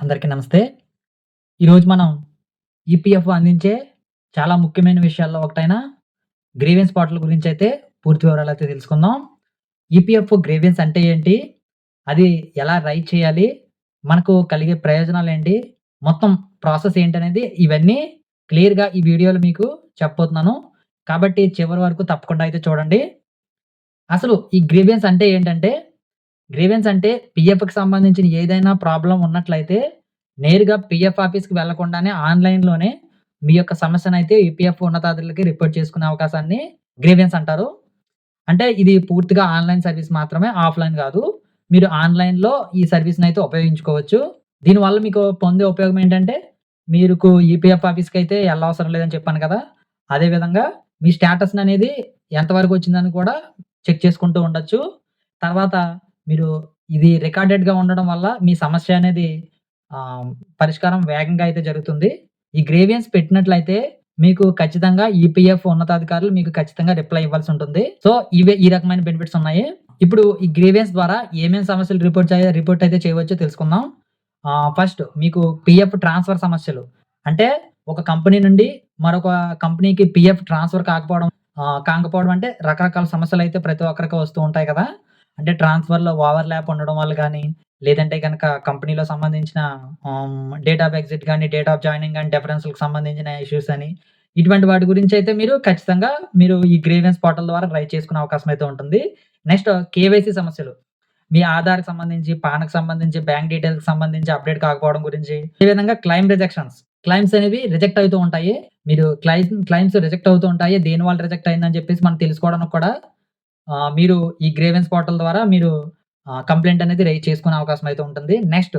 అందరికీ నమస్తే. ఈరోజు మనం ఈపీఎఫ్ అందించే చాలా ముఖ్యమైన విషయాల్లో ఒకటైన గ్రీవెన్స్ గురించి అయితే పూర్తి వివరాలు అయితే తెలుసుకుందాం. ఈపీఎఫ్ గ్రీవెన్స్ అంటే ఏంటి? అది ఎలా రైట్ చేయాలి? మనకు కలిగే ప్రయోజనాలు ఏంటి మొత్తం ప్రాసెస్ ఏంటనేది ఇవన్నీ క్లియర్‌గా ఈ వీడియోలో మీకు చెప్పబోతున్నాను. కాబట్టి చివరి వరకు తప్పకుండా అయితే చూడండి. అసలు ఈ గ్రీవెన్స్ అంటే ఏంటంటే, గ్రీవెన్స్ అంటే పీఎఫ్‌కి సంబంధించిన ఏదైనా ప్రాబ్లం ఉన్నట్లయితే నేరుగా పీఎఫ్ ఆఫీస్‌కి వెళ్ళకుండానే ఆన్‌లైన్‌లోనే మీ యొక్క సమస్యను అయితే ఈపీఎఫ్ ఉన్నతాధికారులకి రిపోర్ట్ చేసుకునే అవకాశాన్ని గ్రీవెన్స్ అంటారు. అంటే ఇది పూర్తిగా ఆన్‌లైన్ సర్వీస్ మాత్రమే ఆఫ్‌లైన్ కాదు మీరు ఆన్‌లైన్‌లో ఈ సర్వీస్ని అయితే ఉపయోగించుకోవచ్చు. దీనివల్ల మీకు పొందే ఉపయోగం ఏంటంటే, మీకు ఈపీఎఫ్ ఆఫీస్కి అయితే ఎలా అవసరం లేదని చెప్పాను కదా! అదే విధంగా మీ స్టేటస్‌ననేది ఎంతవరకు వచ్చిందని కూడా చెక్ చేసుకుంటూ ఉండొచ్చు. తర్వాత మీరు ఇది రికార్డెడ్‌గా ఉండడం వల్ల మీ సమస్య అనేది ఆహ్, పరిష్కారం వేగంగా అయితే జరుగుతుంది. ఈ గ్రేవియన్స్ పెట్టినట్లయితే మీకు ఖచ్చితంగా ఈపీఎఫ్ ఉన్నతాధికారులు మీకు ఖచ్చితంగా రిప్లై ఇవ్వాల్సి ఉంటుంది. సో, ఇవే ఈ రకమైన బెనిఫిట్స్ ఉన్నాయి. ఇప్పుడు ఈ గ్రేవియన్స్ ద్వారా ఏమేం సమస్యలు రిపోర్ట్ చేయ రిపోర్ట్ అయితే చేయవచ్చో తెలుసుకుందాం. ఆహ్, ఫస్ట్ మీకు పీఎఫ్ ట్రాన్స్‌ఫర్ సమస్యలు. అంటే ఒక కంపెనీ నుండి మరొక కంపెనీకి పీఎఫ్ ట్రాన్స్‌ఫర్ కాకపోవడం ఆహ్, కాకపోవడం అంటే రకరకాల సమస్యలైతే ప్రతి ఒక్కరికి వస్తూ ఉంటాయి కదా! అంటే ట్రాన్స్‌ఫర్‌లో ఓవర్ ల్యాప్ ఉండడం వల్ల కానీ లేదంటే గనక కంపెనీలో సంబంధించిన ఆహ్, డేట్ ఆఫ్ ఎగ్జిట్ గాని, డేట్ ఆఫ్ జాయినింగ్ గాని, డిఫరెన్స్‌లకి సంబంధించిన ఇష్యూస్ అని, ఇటువంటి వాటి గురించైతే మీరు ఖచ్చితంగా మీరు ఈ గ్రీవెన్స్ పోర్టల్ ద్వారా రైజ్ చేసుకునే అవకాశం అయితే ఉంటుంది. నెక్స్ట్ కేవైసీ సమస్యలు. మీ ఆధార్‌కి సంబంధించి, పాన్‌కి సంబంధించి, బ్యాంక్ డీటెయిల్స్‌కి సంబంధించి అప్‌డేట్ కాకపోవడం గురించి, ఈ విధంగా క్లెయిమ్ రిజెక్షన్స్. క్లెయిమ్స్ అనేవి రిజెక్ట్ అవుతూ ఉంటాయి. మీరు క్లెయిమ్ క్లెయిమ్స్ రిజెక్ట్ అవుతూ ఉంటాయి. దేనివల్ల రిజెక్ట్ అయిందని చెప్పేసి మనం తెలుసుకోవడానికి కూడా మీరు ఈ గ్రేవెన్స్ పోర్టల్ ద్వారా మీరు కంప్లైంట్ అనేది రైజ్ చేసుకునే అవకాశం అయితే ఉంటుంది. నెక్స్ట్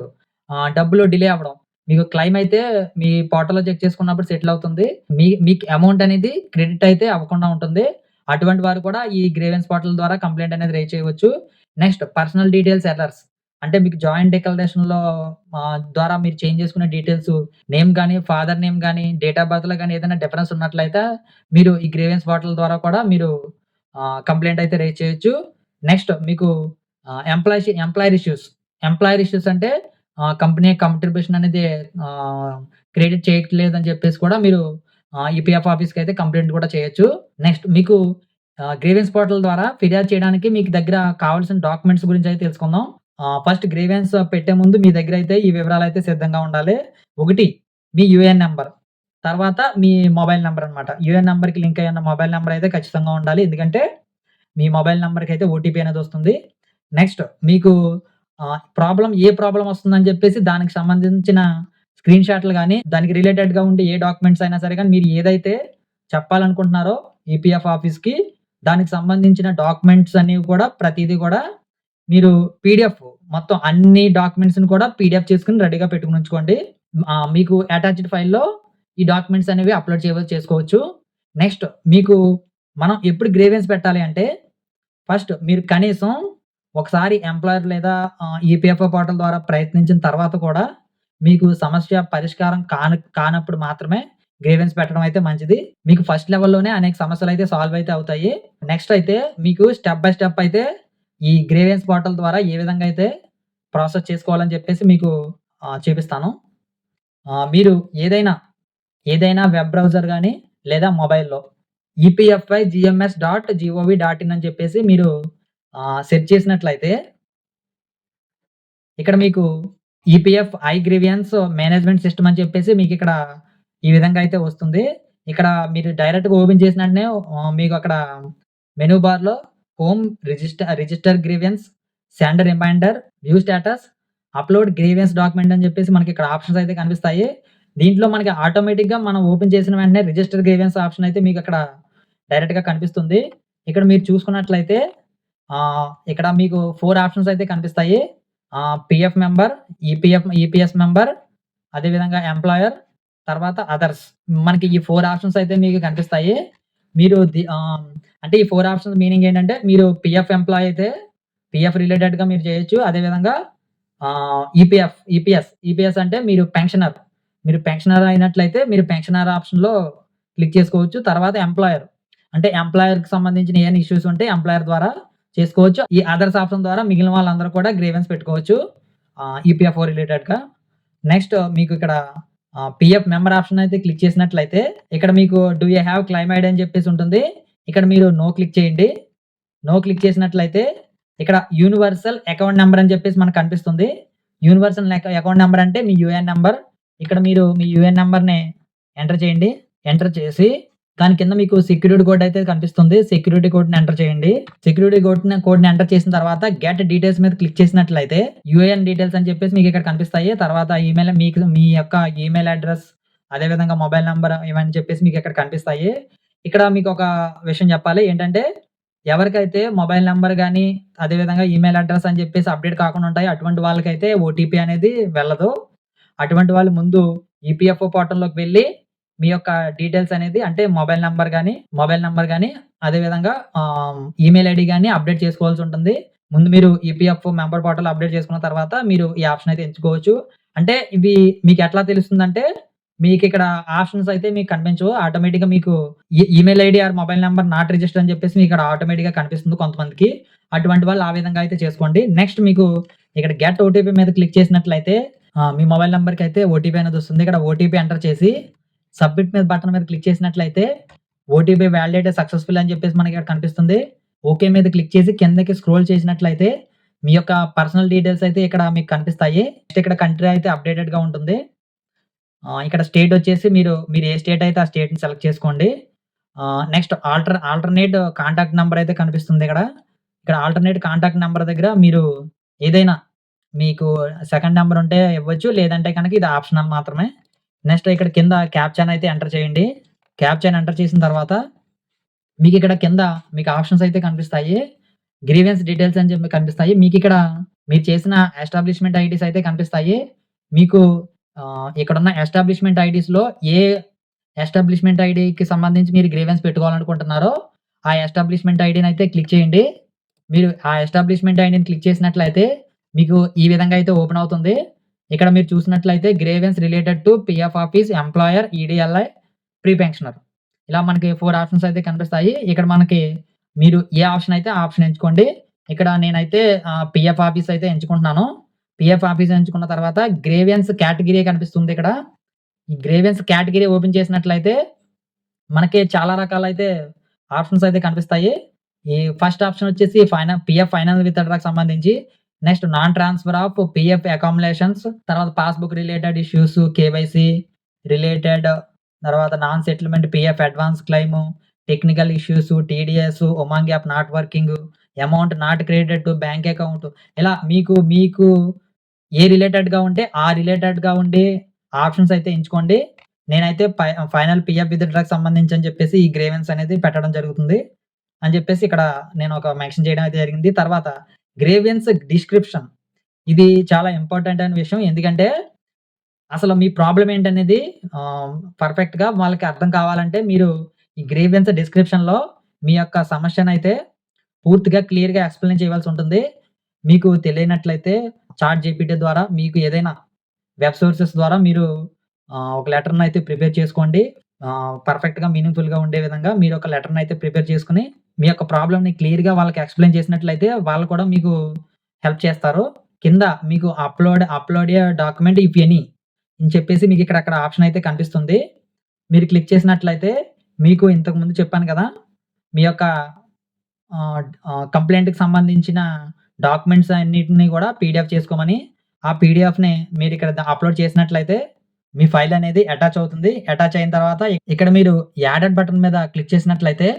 డబ్బులు డిలే అవ్వడం. మీకు క్లైమ్ అయితే మీ పోర్టల్‌లో చెక్ చేసుకున్నప్పుడు సెటిల్ అవుతుంది. మీ మీకు అమౌంట్ అనేది క్రెడిట్ అయితే అవ్వకుండా ఉంటుంది. అటువంటి వారు కూడా ఈ గ్రేవెన్స్ పోర్టల్ ద్వారా కంప్లైంట్ అనేది రైజ్ చేయవచ్చు. Next personal details errors. అంటే మీకు జాయింట్ డిక్లరేషన్‌లో ద్వారా మీరు చేంజ్ చేసుకునే డీటెయిల్స్ నేమ్ కానీ ఫాదర్ నేమ్ కానీ డేట్ ఆఫ్ బర్త్‌లో కానీ ఏదైనా డిఫరెన్స్ ఉన్నట్లయితే మీరు ఈ గ్రేవెన్స్ పోర్టల్ ద్వారా కూడా మీరు కంప్లైంట్ అయితే రైజ్ చేయొచ్చు. నెక్స్ట్ మీకు employee employer issues. Employer issues అంటే కంపెనీ కంట్రిబ్యూషన్ అనేది క్రెడిట్ క్రెడిట్ చేయట్లేదని చెప్పేసి కూడా మీరు ఈపీఎఫ్ ఆఫీస్‌కి అయితే కంప్లైంట్ కూడా చేయొచ్చు. నెక్స్ట్ మీకు గ్రీవెన్స్ పోర్టల్ ద్వారా ఫిర్యాదు చేయడానికి మీకు దగ్గర కావాల్సిన డాక్యుమెంట్స్ గురించి అయితే తెలుసుకుందాం. ఫస్ట్ గ్రీవెన్స్ పెట్టే ముందు మీ దగ్గర అయితే ఈ వివరాలు అయితే సిద్ధంగా ఉండాలి. ఒకటి మీ యూఏఎన్ నెంబర్ తర్వాత మీ మొబైల్ నెంబర్ అన్నమాట. యూఎన్ నెంబర్కి లింక్ అయ్యున్న మొబైల్ నెంబర్ అయితే ఖచ్చితంగా ఉండాలి. ఎందుకంటే మీ మొబైల్ నెంబర్కి అయితే ఓటీపీ అనేది వస్తుంది. నెక్స్ట్ మీకు ప్రాబ్లం ఏ ప్రాబ్లం వస్తుందని చెప్పేసి దానికి సంబంధించిన స్క్రీన్ షాట్లు కానీ దానికి రిలేటెడ్‌గా ఉండే ఏ డాక్యుమెంట్స్ అయినా సరే కానీ మీరు ఏదైతే చెప్పాలనుకుంటున్నారో ఈపీఎఫ్ ఆఫీస్‌కి దానికి సంబంధించిన డాక్యుమెంట్స్ అనేవి కూడా ప్రతిదీ కూడా మీరు పీడీఎఫ్ మొత్తం అన్ని డాక్యుమెంట్స్‌ని కూడా పీడీఎఫ్ చేసుకుని రెడీగా పెట్టుకుని ఉంచుకోండి. మీకు అటాచ్డ్ ఫైల్‌లో ఈ డాక్యుమెంట్స్ అనేవి అప్‌లోడ్ చేయవచ్చు చేసుకోవచ్చు. నెక్స్ట్ మీకు మనం ఎప్పుడు గ్రేవెన్స్ పెట్టాలి అంటే ఫస్ట్ మీరు కనీసం ఒకసారి ఎంప్లాయర్ లేదా ఈపీఎఫ్ఓ పోర్టల్ ద్వారా ప్రయత్నించిన తర్వాత కూడా మీకు సమస్య పరిష్కారం కాన కానప్పుడు మాత్రమే గ్రేవెన్స్ పెట్టడం అయితే మంచిది. మీకు ఫస్ట్ లెవెల్‌లోనే అనేక సమస్యలు అయితే సాల్వ్ అయితే అవుతాయి. నెక్స్ట్ అయితే మీకు స్టెప్ బై స్టెప్ అయితే ఈ గ్రేవెన్స్ పోర్టల్ ద్వారా ఏ విధంగా అయితే ప్రాసెస్ చేసుకోవాలని చెప్పేసి మీకు చూపిస్తాను. మీరు ఏదైనా, ఏదైనా వెబ్ బ్రౌజర్ కానీ లేదా మొబైల్‌లో EPFI GMS dot GOV dot in అని చెప్పేసి మీరు సెర్చ్ చేసినట్లయితే ఇక్కడ మీకు EPF I grievance management system అని చెప్పేసి మీకు ఇక్కడ ఈ విధంగా అయితే వస్తుంది. ఇక్కడ మీరు డైరెక్ట్‌గా ఓపెన్ చేసిన వెంటనే మీకు అక్కడ మెనూ బార్‌లో home register register grievance send reminder, view status, upload grievance document అని చెప్పేసి మనకి ఇక్కడ ఆప్షన్స్ అయితే కనిపిస్తాయి. దీంట్లో మనకి ఆటోమేటిక్‌గా మనం ఓపెన్ చేసిన వెంటనే రిజిస్టర్ గ్రీవెన్స్ ఆప్షన్ అయితే మీకు అక్కడ డైరెక్ట్‌గా కనిపిస్తుంది. ఇక్కడ మీరు చూసుకున్నట్లయితే ఇక్కడ మీకు ఫోర్ ఆప్షన్స్ అయితే కనిపిస్తాయి. PF PF member, EPF EPS member, అదేవిధంగా ఎంప్లాయర్, తర్వాత అదర్స్. మనకి ఈ ఫోర్ ఆప్షన్స్ అయితే మీకు కనిపిస్తాయి. మీరు అంటే ఈ ఫోర్ ఆప్షన్స్ మీనింగ్ ఏంటంటే మీరు పిఎఫ్ ఎంప్లాయ్ అయితే పిఎఫ్ రిలేటెడ్‌గా మీరు చేయొచ్చు. అదేవిధంగా ఆహ్, ఈపీఎఫ్ ఈపీఎస్ ఈపీఎస్ అంటే మీరు పెన్షనర్. మీరు పెన్షనర్ అయినట్లయితే మీరు పెన్షనర్ ఆప్షన్‌లో క్లిక్ చేసుకోవచ్చు. తర్వాత ఎంప్లాయర్ అంటే ఎంప్లాయర్‌కి సంబంధించిన ఏమైనా ఇష్యూస్ ఉంటే ఎంప్లాయర్ ద్వారా చేసుకోవచ్చు. ఈ అదర్స్ ఆప్షన్ ద్వారా మిగిలిన వాళ్ళందరూ కూడా గ్రేవెన్స్ పెట్టుకోవచ్చు. ఈపీఎఫ్ఓ రిలేటెడ్‌గా. నెక్స్ట్ మీకు ఇక్కడ పిఎఫ్ మెంబర్ ఆప్షన్ అయితే క్లిక్ చేసినట్లయితే ఇక్కడ మీకు do you have claim ID అని చెప్పేసి ఉంటుంది. ఇక్కడ మీరు నో క్లిక్ చేయండి. నో క్లిక్ చేసినట్లయితే ఇక్కడ యూనివర్సల్ అకౌంట్ నెంబర్ అని చెప్పేసి మనకు కనిపిస్తుంది. యూనివర్సల్ అకౌంట్ నెంబర్ అంటే మీ యూఎన్ నెంబర్ ఇక్కడ మీరు మీ యూఎన్ నెంబర్ని ఎంటర్ చేయండి. ఎంటర్ చేసి దాని కింద మీకు సెక్యూరిటీ కోడ్ అయితే కనిపిస్తుంది. సెక్యూరిటీ కోడ్‌ని ఎంటర్ చేయండి. సెక్యూరిటీ కోడ్‌ని కోడ్‌ని ఎంటర్ చేసిన తర్వాత గెట్ డీటెయిల్స్ మీద క్లిక్ చేసినట్లయితే యూఏఎన్ డీటెయిల్స్ అని చెప్పేసి మీకు ఇక్కడ కనిపిస్తాయి. తర్వాత ఈమెయిల్ మీకు మీ యొక్క ఈమెయిల్ అడ్రస్ అదేవిధంగా మొబైల్ నెంబర్ ఇవన్నీ చెప్పేసి మీకు ఇక్కడ కనిపిస్తాయి. ఇక్కడ మీకు ఒక విషయం చెప్పాలి. ఏంటంటే ఎవరికైతే మొబైల్ నెంబర్ కానీ అదేవిధంగా ఈమెయిల్ అడ్రస్ అని చెప్పేసి అప్డేట్ కాకుండా ఉంటాయి అటువంటి వాళ్ళకైతే ఓటీపీ అనేది వెళ్ళదు. అటువంటి వాళ్ళు ముందు ఈపీఎఫ్ఓ పోర్టల్‌లోకి వెళ్ళి మీ యొక్క డీటెయిల్స్ అనేది అంటే మొబైల్ నెంబర్ కానీ మొబైల్ నెంబర్ కానీ అదేవిధంగా ఈమెయిల్ ఐడి కానీ అప్డేట్ చేసుకోవాల్సి ఉంటుంది. ముందు మీరు ఈపీఎఫ్ఓ మెంబర్ పోర్టల్ అప్డేట్ చేసుకున్న తర్వాత మీరు ఈ ఆప్షన్ అయితే ఎంచుకోవచ్చు. అంటే ఇవి మీకు ఎట్లా తెలుస్తుందంటే మీకు ఇక్కడ ఆప్షన్స్ అయితే మీకు కనిపించవు. ఆటోమేటిక్‌గా మీకు ఈ email ID or mobile number not register అని చెప్పేసి మీకు ఇక్కడ ఆటోమేటిక్‌గా కనిపిస్తుంది కొంతమందికి. అటువంటి వాళ్ళు ఆ విధంగా అయితే చేసుకోండి. నెక్స్ట్ మీకు ఇక్కడ గెట్ ఓటీపీ మీద క్లిక్ చేసినట్లయితే మీ మొబైల్ నెంబర్కి అయితే ఓటీపీ అనేది వస్తుంది. ఇక్కడ ఓటీపీ ఎంటర్ చేసి సబ్మిట్ మీద బటన్ మీద క్లిక్ చేసినట్లయితే ఓటీపీ వ్యాలిడేట్ సక్సెస్‌ఫుల్ అని చెప్పేసి మనకి ఇక్కడ కనిపిస్తుంది. ఓకే మీద క్లిక్ చేసి కిందకి స్క్రోల్ చేసినట్లయితే మీ యొక్క పర్సనల్ డీటెయిల్స్ అయితే ఇక్కడ మీకు కనిపిస్తాయి. నెక్స్ట్ ఇక్కడ కంట్రీ అయితే అప్డేటెడ్‌గా ఉంటుంది. ఇక్కడ స్టేట్ వచ్చేసి మీరు మీరు ఏ స్టేట్ అయితే ఆ స్టేట్‌ని సెలెక్ట్ చేసుకోండి. Next alter alternate contact number అయితే కనిపిస్తుంది ఇక్కడ. ఇక్కడ ఆల్టర్‌నేట్ కాంటాక్ట్ నెంబర్ దగ్గర మీరు ఏదైనా మీకు సెకండ్ నెంబర్ ఉంటే ఇవ్వచ్చు. లేదంటే కనుక ఇది ఆప్షనల్ మాత్రమే. నెక్స్ట్ ఇక్కడ కింద క్యాప్చాని అయితే ఎంటర్ చేయండి. క్యాప్చాని ఎంటర్ చేసిన తర్వాత మీకు ఇక్కడ కింద మీకు ఆప్షన్స్ అయితే కనిపిస్తాయి. గ్రీవెన్స్ డీటెయిల్స్ అని చెప్పి కనిపిస్తాయి. ఇక్కడ మీరు చేసిన ఎస్టాబ్లిష్‌మెంట్ ఐడీస్ అయితే కనిపిస్తాయి. మీకు ఇక్కడ ఉన్న ఎస్టాబ్లిష్‌మెంట్ ఐడీస్‌లో ఏ ఎస్టాబ్లిష్‌మెంట్ ఐడికి సంబంధించి మీరు గ్రీవెన్స్ పెట్టుకోవాలనుకుంటున్నారో ఆ ఎస్టాబ్లిష్‌మెంట్ ఐడీని అయితే క్లిక్ చేయండి. మీరు ఆ ఎస్టాబ్లిష్‌మెంట్ ఐడీని క్లిక్ చేసినట్లయితే మీకు ఈ విధంగా అయితే ఓపెన్ అవుతుంది. ఇక్కడ మీరు చూసినట్లయితే grievance related to PF office, employer, EDLI, pre pensioner ఇలా మనకి ఫోర్ ఆప్షన్స్ అయితే కనిపిస్తాయి. ఇక్కడ మనకి మీరు ఏ ఆప్షన్ అయితే ఆప్షన్ ఎంచుకోండి. ఇక్కడ నేనైతే పిఎఫ్ ఆఫీస్ అయితే ఎంచుకుంటున్నాను. పీఎఫ్ ఆఫీస్ ఎంచుకున్న తర్వాత గ్రేవియన్స్ కేటగిరీ కనిపిస్తుంది ఇక్కడ. ఈ గ్రేవియన్స్ కేటగిరీ ఓపెన్ చేసినట్లయితే మనకి చాలా రకాలైతే ఆప్షన్స్ అయితే కనిపిస్తాయి. ఈ ఫస్ట్ ఆప్షన్ వచ్చేసి ఫైనా పీఎఫ్ ఫైనల్ విత్‌డ్రాకి సంబంధించి. Next non transfer of PF accommodations తర్వాత passbook related issues, KYC related తర్వాత non settlement PF advance claim, technical issues, TDS, Umang app not working, amount not credit bank account ఇలా మీకు మీకు ఏ రిలేటెడ్‌గా ఉంటే ఆ రిలేటెడ్‌గా ఉండే ఆప్షన్స్ అయితే ఎంచుకోండి. నేనైతే ఫై ఫైనల్ విత్ డ్రాక్ సంబంధించి అని చెప్పేసి ఈ గ్రేవెన్స్ అనేది పెట్టడం జరుగుతుంది. అని చెప్పేసి ఇక్కడ నేను ఒక మెన్షన్ చేయడం అయితే జరిగింది. తర్వాత గ్రేవియన్స్ డిస్క్రిప్షన్ ఇది చాలా ఇంపార్టెంట్ అయిన విషయం. ఎందుకంటే అసలు మీ ప్రాబ్లం ఏంటనేది పర్ఫెక్ట్‌గా వాళ్ళకి అర్థం కావాలంటే మీరు ఈ గ్రీవెన్స్ డిస్క్రిప్షన్‌లో మీ యొక్క సమస్యనైతే పూర్తిగా క్లియర్‌గా ఎక్స్‌ప్లెయిన్ చేయవలసి ఉంటుంది. మీకు తెలియనట్లయితే చాట్ జీపీటీ ద్వారా మీకు ఏదైనా వెబ్ సోర్సెస్ ద్వారా మీరు ఒక లెటర్‌ని అయితే ప్రిపేర్ చేసుకోండి. పర్ఫెక్ట్‌గా మీనింగ్‌ఫుల్‌గా ఉండే విధంగా మీరు ఒక లెటర్‌ని అయితే ప్రిపేర్ చేసుకుని మీ యొక్క ప్రాబ్లమ్‌ని క్లియర్‌గా వాళ్ళకి ఎక్స్‌ప్లెయిన్ చేసినట్లయితే వాళ్ళు కూడా మీకు హెల్ప్ చేస్తారు. కింద మీకు upload upload document if any అని చెప్పేసి మీకు ఇక్కడ అక్కడ ఆప్షన్ అయితే కనిపిస్తుంది. మీరు క్లిక్ చేసినట్లయితే మీకు ఇంతకుముందు చెప్పాను కదా! మీ యొక్క కంప్లైంట్కి సంబంధించిన డాక్యుమెంట్స్ అన్నిటిని కూడా పీడీఎఫ్ చేసుకోమని. ఆ పీడీఎఫ్‌ని మీరు ఇక్కడ అప్‌లోడ్ చేసినట్లయితే మీ ఫైల్ అనేది అటాచ్ అవుతుంది. అటాచ్ అయిన తర్వాత ఇక్కడ మీరు యాడెడ్ బటన్ మీద క్లిక్ చేసినట్లయితే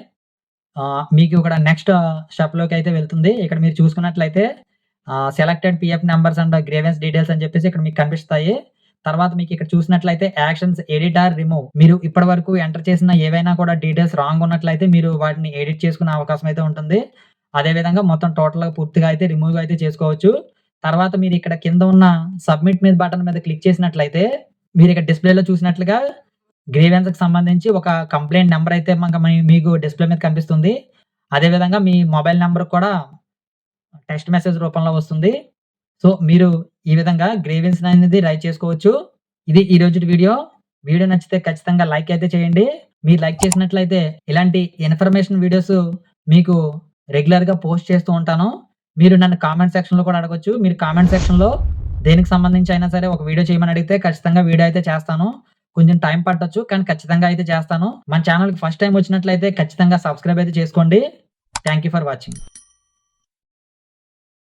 మీకు ఇక్కడ నెక్స్ట్ స్టెప్‌లోకి అయితే వెళ్తుంది. ఇక్కడ మీరు చూసుకున్నట్లయితే selected PF numbers and grievance details అని చెప్పేసి ఇక్కడ మీకు కనిపిస్తాయి. తర్వాత మీకు ఇక్కడ చూసినట్లయితే యాక్షన్స్ ఎడిట్ ఆర్ రిమూవ్ మీరు ఇప్పటివరకు ఎంటర్ చేసిన ఏవైనా కూడా డీటెయిల్స్ రాంగ్ ఉన్నట్లయితే మీరు వాటిని ఎడిట్ చేసుకునే అవకాశం అయితే ఉంటుంది. అదేవిధంగా మొత్తం టోటల్‌గా పూర్తిగా అయితే రిమూవ్ అయితే చేసుకోవచ్చు. తర్వాత మీరు ఇక్కడ కింద ఉన్న సబ్మిట్ మీద బటన్ మీద క్లిక్ చేసినట్లయితే మీరు ఇక్కడ డిస్‌ప్లేలో చూసినట్లుగా గ్రీవెన్స్‌కి సంబంధించి ఒక కంప్లైంట్ నెంబర్ అయితే మనకు మీకు డిస్‌ప్లే మీద కనిపిస్తుంది. అదేవిధంగా మీ మొబైల్ నెంబర్ కూడా టెక్స్ట్ మెసేజ్ రూపంలో వస్తుంది. సో, మీరు ఈ విధంగా గ్రీవెన్స్ అనేది రైట్ చేసుకోవచ్చు. ఇది ఈ రోజు వీడియో. వీడియో నచ్చితే ఖచ్చితంగా లైక్ అయితే చేయండి. మీరు లైక్ చేసినట్లయితే ఇలాంటి ఇన్ఫర్మేషన్ వీడియోస్ మీకు రెగ్యులర్‌గా పోస్ట్ చేస్తూ ఉంటాను. మీరు నన్ను కామెంట్ సెక్షన్‌లో కూడా అడగొచ్చు. మీరు కామెంట్ సెక్షన్‌లో దేనికి సంబంధించి అయినా సరే ఒక వీడియో చేయమని అడిగితే ఖచ్చితంగా వీడియో అయితే చేస్తాను. కొంచెం టైం పట్టొచ్చు. కానీ ఖచ్చితంగా అయితే చేస్తాను. మన ఛానల్కి ఫస్ట్ టైం వచ్చినట్లయితే ఖచ్చితంగా సబ్స్క్రైబ్ అయితే చేసుకోండి. Thank you for watching.